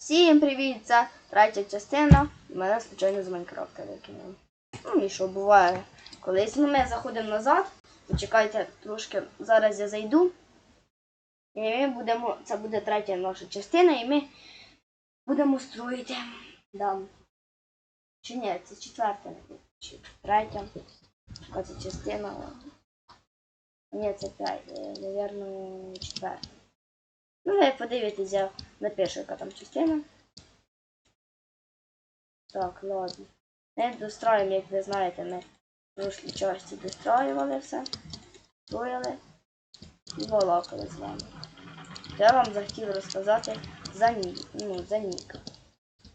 Всім привіт! Це третя частина. І мене случайно з Майнкрафта викинули. Ну і що буває колись. Ми заходимо назад. Почекайте трошки. Зараз я зайду. І ми будемо. Це буде третя наша частина, і ми будемо строїти. Да. Чи ні, це четверта, чи третя. Яка це частина? Ні, це п'ять, е, навірно, четверта. Ну, ви подивитесь, я напишу, яка там частина. Так, ладно. Ми достроїмо, як ви знаєте, ми в прошлій часті достроювали все. Строїли і балакали з вами. Я вам захотів розказати за Нік. Ну, за Ніка.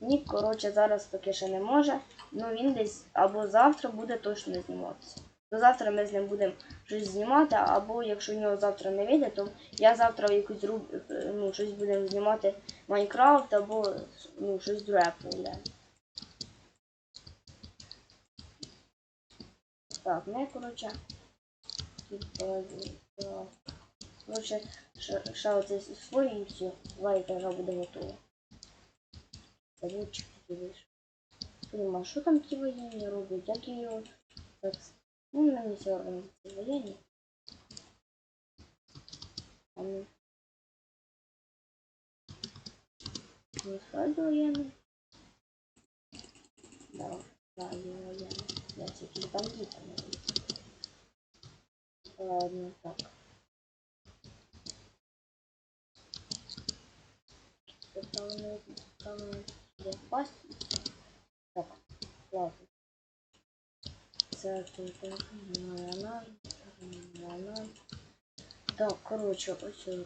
Нік, коротше, зараз поки ще не може. Ну він десь або завтра буде точно зніматися. То завтра ми з ним будемо щось знімати, або якщо в нього завтра не вийде, то я завтра якусь руб... ну, щось будемо знімати Майнкрафт або ну, щось друге повне. Так, ми, коротше. тут, е, е, Коротше, ще, оце свої і все. Два етажа буде готово. Салютчик дивиш. Прямо, що там ті воєнні роблять? Як його так ну, мне все ну. Не сходу воєнний. Да, да. Я тільки бандита не люблю. Ладно, так. Це правильно, правильно, я впасть. Так, ладно. Це тут вона, вона. Так, коротше, ось о-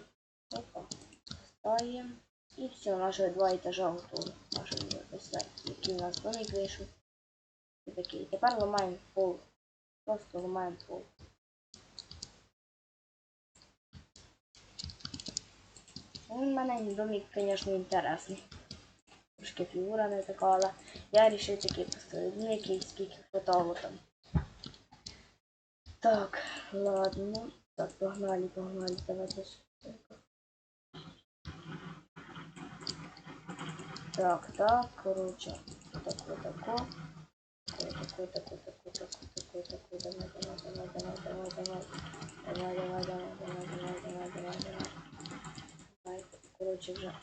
опа. Ставимо. І все, наші два етажа готові. Наші ось який у нас домик вийшов. І такий. Тепер ламаємо пол. Просто ламаємо пол. Ну, У мене домик, звісно, інтересний. Трошки фігура не така, але я вирішив такий поставити. Ну, який скільки хватало там. Так, ладно. Так, погнали, погнали, давайте швидко. Так, так, короче. Тако, тако. Тако, тако, тако, тако, тако, тако, давай, давай, давай, давай, давай, давай. Давай, давай, давай, давай, давай, давай, давай, давай. Давай, короче.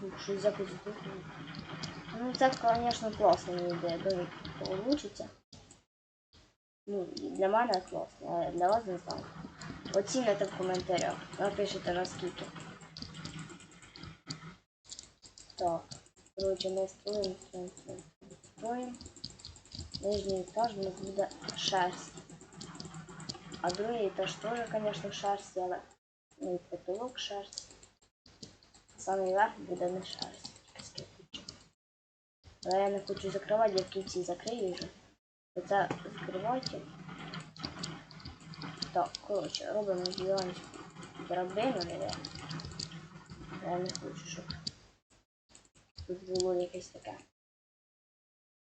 Фух, Щось здохне. Ну, це, конечно, класна ідея, домик получиться. Ну, для мене класно, а для вас не знаю. Оціните в коментарях, напишите наскільки. Так, коротше, ми строїмо, строїмо, строїмо. Нижній етаж у нас буде шерсть. А другий етаж теж, конечно, шерсть, але ну, і потолок шерсть. Самий верх буде не шерсть. Але я не хочу закривати, я в кінці закрию вже. Оце закривайте. Так, коротше, робимо діляночку драбину, наверное. Я не хочу, щоб тут було якесь таке.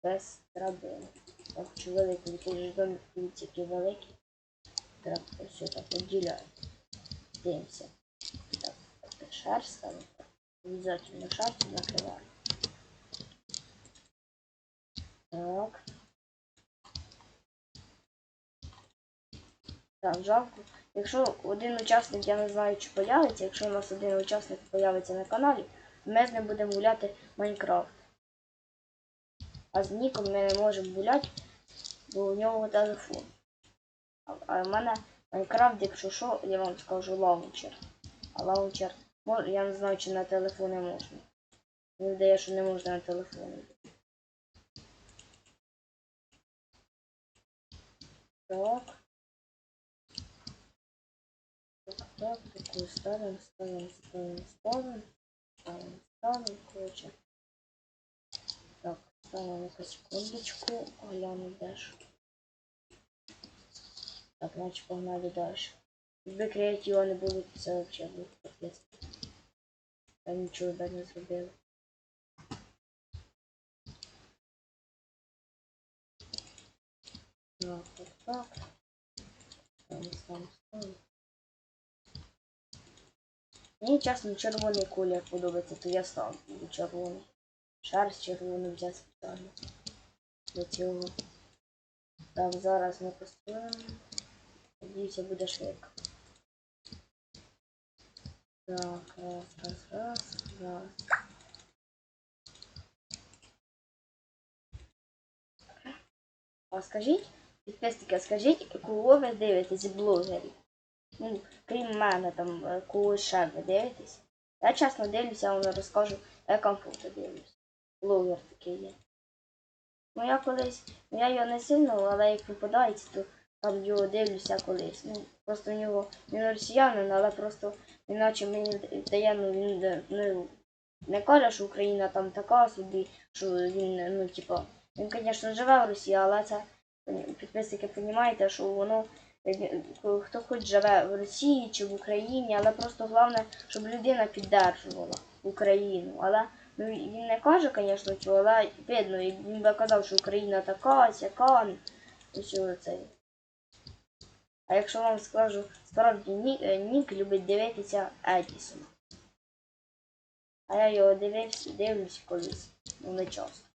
Без драбини. Я хочу великий, той ж домик він тільки великий. Так, все так поділяю. Дивимося. Так, шерсть ставимо. Обязательно шерсть накриваємо. Так. Так, жалко. Якщо один учасник, я не знаю, чи появиться, якщо у нас один учасник появиться на каналі, ми з ним будемо гуляти Майнкрафт. А з Ніком ми не можемо гуляти, бо у нього телефон. А, в мене Майнкрафт, якщо що, я вам скажу лаунчер. А лаунчер, я не знаю, чи на телефони можна. Мені здається, що не можна на телефоні. Так. Так, так, такую ставим, ставим, ставим, ставим, ставим, ставим, короче. Так, ставим на секундочку, гляну дальше. Так, значит погнали дальше. Якби креатива не було, то це взагалі був капець. Я нічого так не зробила. Так, так, так. Ставим, ставим, ставим. Мені чесно червоний колір подобається, то я став червоний. Шерсть червоний взяв спеціально. Для цього. Так, зараз ми построїмо. Надіюся, буде швидко. Так, раз, раз, раз, раз. А скажіть, Підписники, скажіть, кого ви дивитесь блогерів? Ну, крім мене, там, е, кого ще ви дивитесь? Я чесно дивлюся, я вам розкажу, я комп'ютер дивлюсь. Блогер такий є. Ну я колись, ну я його не сильно, але як попадається, то там його дивлюся колись. Ну, просто в нього він росіянин, але просто іначе мені дає, ну він ну, не каже, що Україна там така собі, що він, ну, типа, він, звісно, живе в Росії, але це підписники розумієте, що воно е, хто хоч живе в Росії чи в Україні, але просто головне, щоб людина піддержувала Україну. Але ну, він не каже, звісно, цього, але видно, він би казав, що Україна така, сяка, ось цей. А якщо вам скажу, справді е, Нік любить дивитися Едісона. А я його дивився, дивлюсь колись, ну не часто.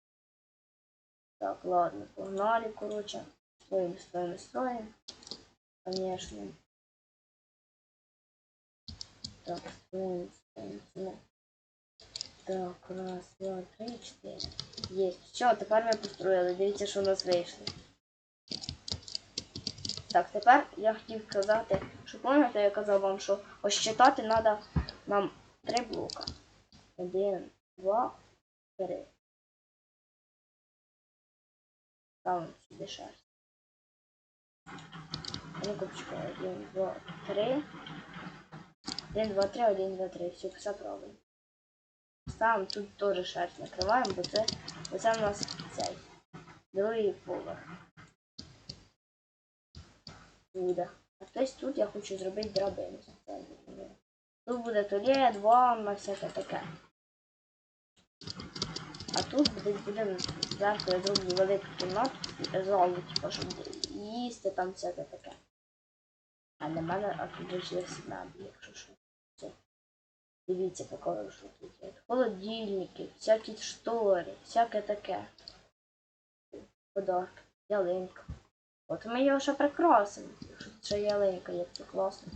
Так, ладно, погнали, короче. Строим, строим, строим. Конечно. Так, строим, строим, строим. Так, раз, два, три, чотири. Есть. Все, тепер ми построїли. Дивіться, що у нас вийшло. Так, тепер я хотів сказати, що пам'ятаєте, я казав вам, що ощитати треба нам три блока. Один, два, три. Ставимо сюди. Ну-ка, почекай. Один, два, три. Один, два, три, один, два, три. Все, все правильно. Ставимо тут теж шерсть накриваємо, бо це, в нас цей. Другий поверх. Буде. А хтось тут я хочу зробити драбину. Тут буде туалет, ванна, всяке таке. А тут буде, буде зверху я зроблю велику кімнату, залу, типу, щоб їсти там всяке таке. А на мене а тут є меблі, якщо що. Все. Дивіться, покажу, що тут є. Холодильники, всякі штори, всяке таке. Подарки, ялинка. От ми його ще прикрасимо. Якщо ще ялинка, як це класно.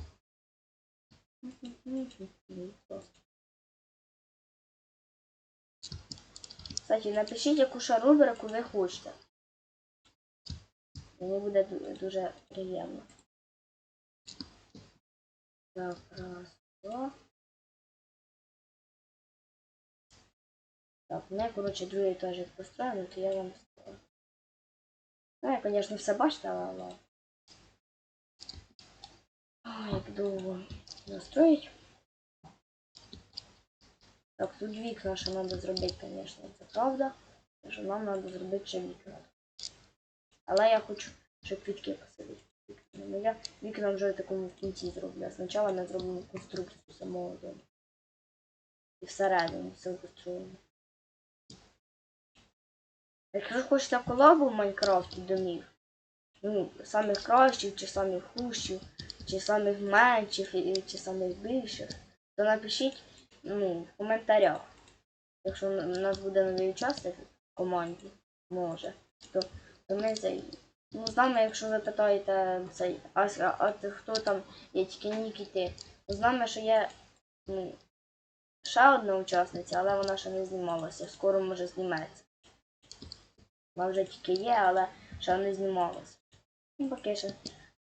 Кстати, напишіть, яку ще рубрику ви хочете. Мені буде дуже приємно. Так, раз, два. Так, ну я, коротше, другий етажик построїмо, то я вам скажу. Ну, я, звісно, все бачите, але... Ой, як довго настроїть. Так, тут вікна ще треба зробити, звісно, це правда. Що нам треба зробити ще вікна. Але я хочу ще квітки посадити. Ну, я вікна вже в такому кінці зроблю. Спочатку ми зробимо конструкцію самого дому. І всередині все построїмо. Якщо хочете колабу в Майнкрафті домів, ну, самих кращих, чи самих хущих, чи самих менших, чи самих більших, то напишіть ну, в коментарях. Якщо у нас буде новий учасник в команді, може, то, то ми цей. Ну, з нами, якщо ви питаєте цей, а, а, а ти хто там є тільки нік і ти. З нами ще є ну, ще одна учасниця, але вона ще не знімалася. Скоро може зніметься. Вона вже тільки є, але ще не знімалася. Ну, поки що.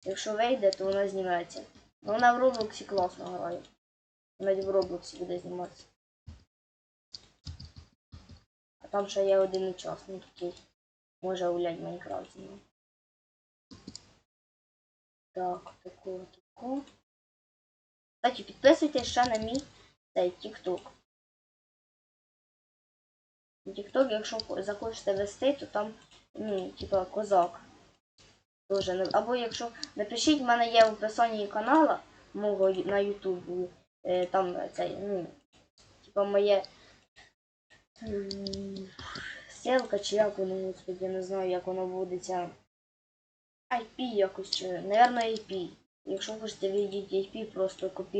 Якщо вийде, то вона зніметься. Вона в Роблоксі класно грає. Навіть в Роблоксі буде зніматися. А там ще є один учасник, який може гуляти в Майнкрафті. ну. Так, таку, таку. Кстати, підписуйтесь ще на мій цей TikTok. TikTok, якщо захочете вести, то там, ну, типа, козак. Тоже. Або якщо напишіть, в мене є в описанні канала мого на Ютубі. Е, там е, цей, ну, типа моє селка чи як воно, я не знаю, як воно вводиться. IP якось, чи, наверное, IP. Якщо хочете відійти IP, просто копіюйте.